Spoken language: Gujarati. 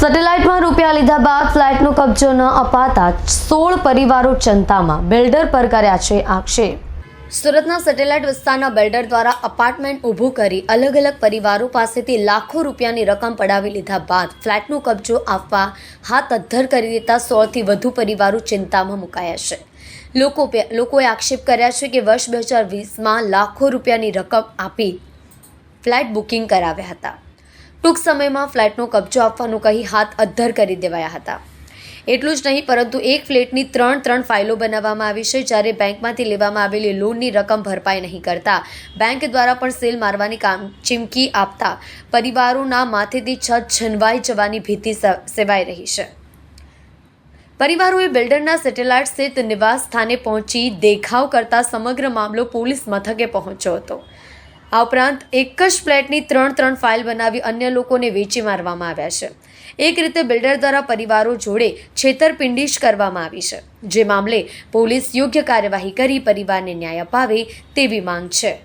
સેટેલાઇટમાં રૂપિયા લીધા બાદ ફ્લેટનો કબજો ન અપાતા સોળ પરિવારો ચિંતામાં. બિલ્ડર પર કર્યા છે આક્ષેપ. સુરતના સેટેલાઇટ વિસ્તારના બિલ્ડર દ્વારા અપાર્ટમેન્ટ ઊભું કરી અલગ અલગ પરિવારો પાસેથી લાખો રૂપિયાની રકમ પડાવી લીધા બાદ ફ્લેટનો કબજો આપવા હાથ અદ્ધર કરી દેતા સોળથી વધુ પરિવારો ચિંતામાં મુકાયા છે. લોકો લોકોએ આક્ષેપ કર્યા છે કે વર્ષ બે હજાર વીસમાં લાખો રૂપિયાની રકમ આપી ફ્લેટ બુકિંગ કરાવ્યા હતા. ટૂંક સમયમાં ફ્લેટનો કબજો આપવાનું કહી હાથ અદ્ધર કરી દેવાયા હતા. એટલું જ નહીં, પરંતુ એક ફ્લેટની ત્રણ ત્રણ ફાઇલો બનાવવામાં આવી છે, જ્યારે બેંકમાંથી લેવામાં આવેલી લોનની રકમ ભરપાઈ નહીં કરતા. બેંક દ્વારા પણ સેલ મારવાની કામ ચીમકી આપતા પરિવારોના માથેથી છત છનવાઈ જવાની ભીતિ સેવાઈ રહી છે. પરિવારોએ બિલ્ડરના સેટેલાઇટ સ્થિત નિવાસ સ્થાને પહોંચી દેખાવ કરતા સમગ્ર મામલો પોલીસ મથકે પહોંચ્યો હતો. આ ઉપરાંત એક જ ફ્લેટની ત્રણ ત્રણ ફાઇલ બનાવી અન્ય લોકોને વેચી મારવામાં આવ્યા છે. એક રીતે બિલ્ડર દ્વારા પરિવારો જોડે છેતરપિંડી જ કરવામાં આવી છે. જે મામલે પોલીસ યોગ્ય કાર્યવાહી કરી પરિવારને ન્યાય અપાવે તેવી માંગ છે.